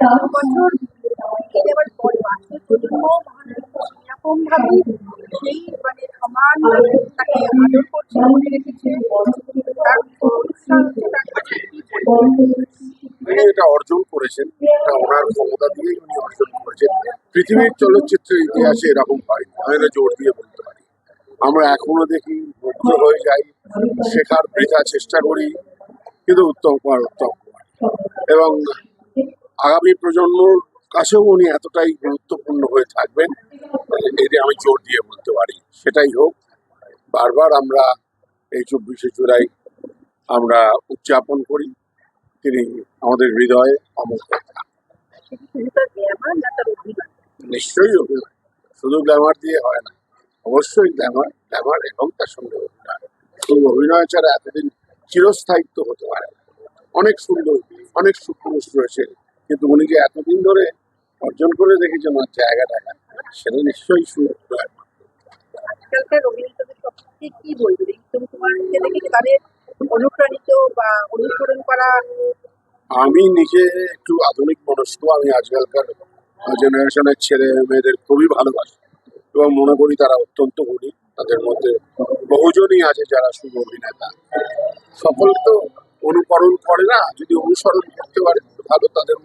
চার এটা অর্জন করেছেন, এটা ওনার ক্ষমতা দিয়ে উনি অর্জন করেছেন। পৃথিবীর চলচ্চিত্রের ইতিহাসে এরকম হয় আমি জোর দিয়ে বলতে পারি। আমরা এখনও দেখি, মুগ্ধ হয়ে যাই, শেখার বৃথা চেষ্টা করি, কিন্তু উত্তম কুমার উত্তম কুমার। এবং আগামী প্রজন্মর কাছেও উনি এতটাই গুরুত্বপূর্ণ হয়ে থাকবেন এটা আমি জোর দিয়ে বলতে পারি। সেটাই হোক, বারবার আমরা এই চব্বিশে জুলাই আমরা উদযাপন করি। তিনি আমাদের হৃদয়ে অমর নিশ্চয়ই অভিনয়। শুধু গ্ল্যামার দিয়ে হয় না, অবশ্যই গ্ল্যামার গ্ল্যামার এবং তার সঙ্গে অভিনয়। অভিনয় ছাড়া এতদিন চিরস্থায়িত্ব হতে পারে অনেক সুন্দর, অনেক সুপুরুষ রয়েছে। কিন্তু উনি যে এতদিন ধরে অর্জন করে রেখেছেন ওনার জায়গাটা সেটা নিশ্চয়ই সুন্দর আজকালকার অভিনেতাদের সম্পর্কে কি বলবেন এই উত্তম কুমারকে তাদের অনুপ্রাণিত বা অনুসরণ করা। আমি নিজে একটু আধুনিক মনস্ক আমি আজকালকার জেনারেশনের ছেলে মেয়েদের খুবই ভালোবাসি এবং মনে করি তারা অত্যন্ত গুণী। তাদের মধ্যে বহুজনই আছে যারা শুভ অভিনেতা। সকল তো অনুকরণ করে না যদি অনুসরণ করতে পারে ভালো তাদের